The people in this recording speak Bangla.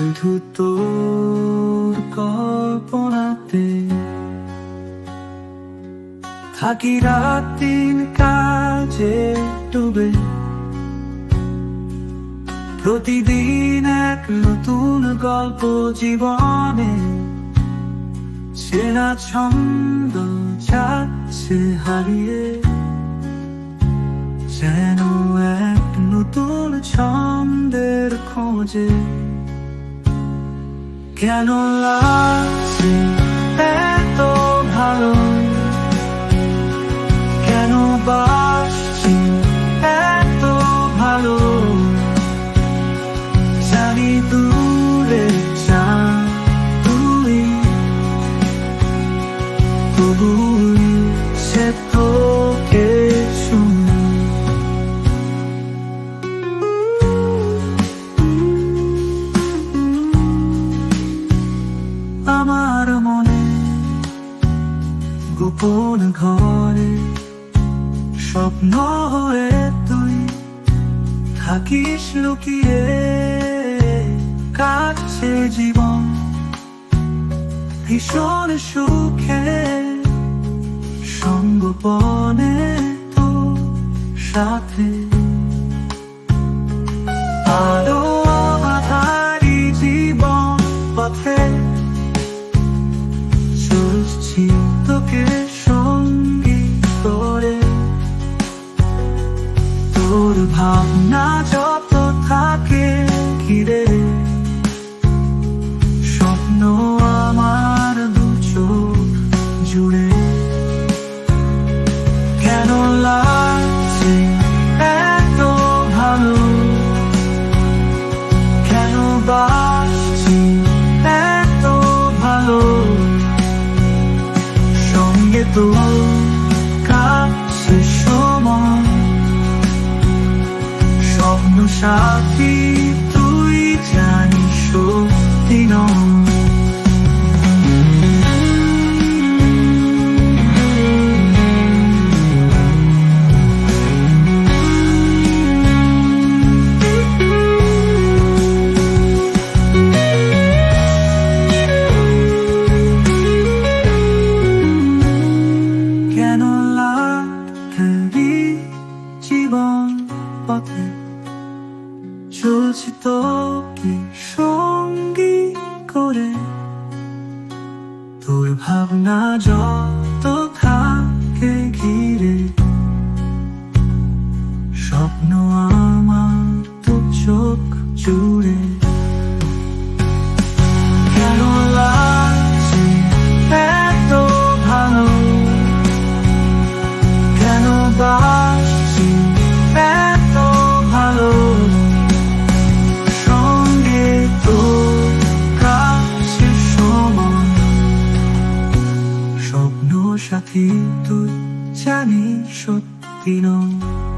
শুধু তোর কল্পনাতে থাকি রাত দিন কাজে ডুবে। প্রতিদিন এক নতুন গল্প জীবনে চেনা ছন্দ যাচ্ছে হারিয়ে। যেন এক নতুন ছন্দের খোঁজে কেন লাগছে এত ভালো? কেন বাসছি এত ভালো? জানি দূরে গোপন ঘরে স্বপ্ন হয়ে তুই থাকিস লুকিয়ে, কাটছে জীবন ভীষণ সুখে। সঙ্গপনে তো সাথে। আলো কাছে সময় স্বপ্ন সাথী পথে চলছি তো কি সঙ্গী করে? তোর ভাবনা যত থাকে ঘিরে, স্বপ্ন আমার তো চোখ জুড়ে। তুই জানি সত্যি নয়।